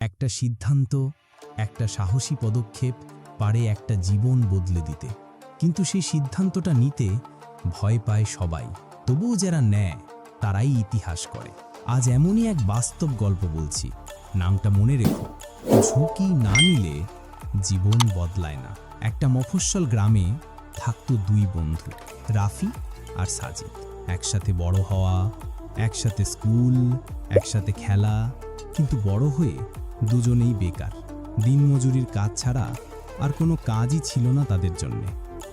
একটা সিদ্ধান্ত, একটা সাহসী পদক্ষেপ পারে একটা জীবন বদলে দিতে। কিন্তু সেই সিদ্ধান্তটা নিতে ভয় পায় সবাই। তবুও যারা নেয়, তারাই ইতিহাস করে। আজ এমনই এক বাস্তব গল্প বলছি। নামটা মনে রেখো। ঝুঁকি না নিলে জীবন বদলায় না। একটা মফস্বল গ্রামে থাকতো দুই বন্ধু, রাফি আর সাজিদ। একসাথে বড় হওয়া, একসাথে স্কুল, একসাথে খেলা। কিন্তু বড় হয়ে দুজনেই বেকার। দিনমজুরির কাজ ছাড়া আর কোনো কাজই ছিল না তাদের জন্যে।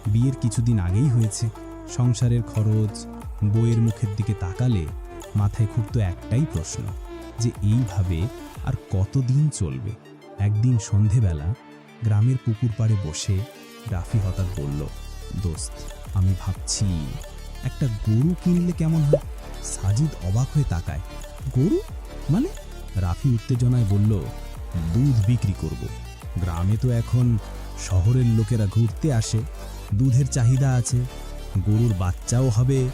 বিয়ের কিছুদিন আগেই হয়েছে। সংসারের খরচ বইয়ের মুখের দিকে তাকালে মাথায় খুঁড়তো একটাই প্রশ্ন, যে এইভাবে আর কতদিন চলবে? একদিন সন্ধেবেলা গ্রামের পুকুর পাড়ে বসে রাফি হঠাৎ বলল, দোস্ত, আমি ভাবছি একটা গরু কিনলে কেমন হয়? সাজিদ অবাক হয়ে তাকায়, গরু? মানে রাফি উত্তেজনায় বলল, দুধ বিক্রি করব। গ্রামে তো এখন শহরের লোকেরা ঘুরতে আসে। দুধের চাহিদা আছে। গরুর বাচ্চাও হবে।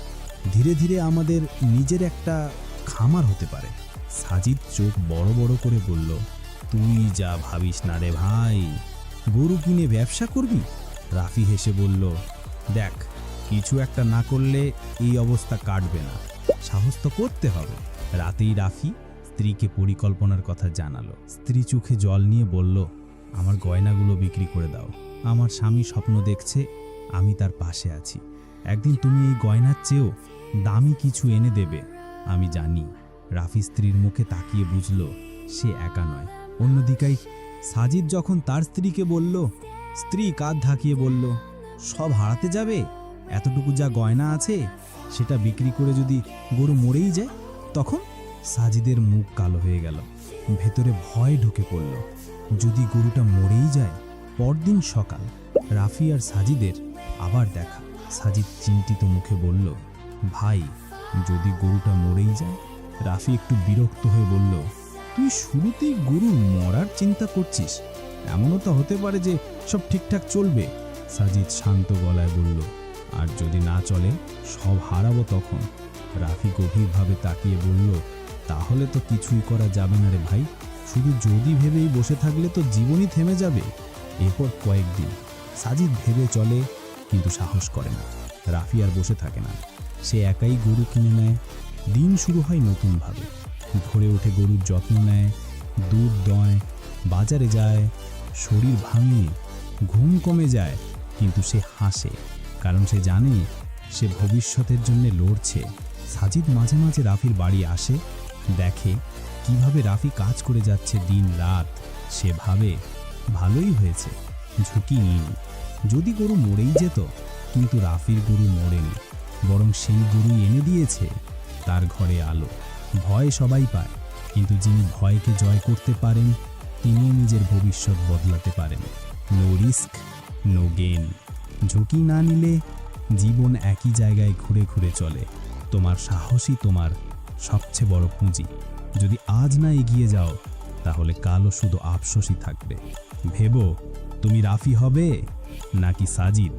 ধীরে ধীরে আমাদের নিজের একটা খামার হতে পারে। সাজিদ চোখ বড় বড় করে বলল, তুই যা ভাবিস না রে ভাই। গরু কিনে ব্যবসা করবি? রাফি হেসে বলল, দেখ, কিছু একটা না করলে এই অবস্থা কাটবে না। সাহস তো করতে হবে। রাতেই রাফি স্ত্রীকে পরিকল্পনার কথা জানালো। স্ত্রী চোখে জল নিয়ে বলল, আমার গয়নাগুলো বিক্রি করে দাও। আমার স্বামী স্বপ্ন দেখছে, আমি তার পাশে আছি। একদিন তুমি এই গয়নার চেয়েও দামি কিছু এনে দেবে, আমি জানি। রাফি স্ত্রীর মুখে তাকিয়ে বুঝল, সে একা নয়। অন্যদিকেই সাজিদ যখন তার স্ত্রীকে বলল, স্ত্রী কাঁধ ধাকিয়ে বলল, সব হারাতে যাবে? এতটুকু যা গয়না আছে, সেটা বিক্রি করে যদি গরু মরেই যায়, তখন? সাজিদের মুখ কালো হয়ে গেল। ভেতরে ভয় ঢুকে পড়ল। যদি গরুটা মরেই যায়, পরদিন সকাল রাফি আর সাজিদের আবার দেখা। সাজিদ চিন্তিত মুখে বলল, ভাই, যদি গরুটা মরেই যায়? রাফি একটু বিরক্ত হয়ে বলল, তুই শুরুতেই গরু মরার চিন্তা করছিস। এমনও তো হতে পারে যে সব ঠিকঠাক চলবে। সাজিদ শান্ত গলায় বলল, আর যদি না চলে, সব হারাবো তখন? রাফি গভীরভাবে তাকিয়ে বলল তাহলে তো কিছুই করা যাবে না রে ভাই। শুধু যদি ভেবেই বসে থাকলে তো জীবনই থেমে যাবে। এরপর কয়েকদিন সাজিদ ভেবে চলে, কিন্তু সাহস করে না। রাফি আর বসে থাকে না। সে একাই গরু কিনে নেয়। দিন শুরু হয় নতুনভাবে। ভোরে ওঠে গরুর যত্ন নেয়, দুধ দয়, বাজারে যায়, শরীর ভাঙে, ঘুম কমে যায়, কিন্তু সে হাসে, কারণ সে জানে সে ভবিষ্যতের জন্য লড়ছে। সাজিদ মাঝে মাঝে রাফির বাড়ি আসে দেখে কীভাবে রাফি কাজ করে যাচ্ছে দিন রাত, সে ভাবে ভালোই হয়েছে, ঝুঁকি নিন যদি গরু মরেই যেত, কিন্তু রাফির গরু মরেনি, বরং সেই গরুই এনে দিয়েছে তার ঘরে আলো। ভয় সবাই পায়, কিন্তু যিনি ভয়কে জয় করতে পারেন, তিনিও নিজের ভবিষ্যৎ বদলাতে পারেন। নো রিস্ক, নো গেন ঝুঁকি না নিলে জীবন একই জায়গায় ঘুরে ঘুরে চলে। তোমার সাহসই তোমার সবচেয়ে বড় পুঁজি। যদি আজ না এগিয়ে যাও, তাহলে কালো শুধু আফসোসই থাকবে। ভেবো, তুমি রাফি হবে নাকি সাজিদ?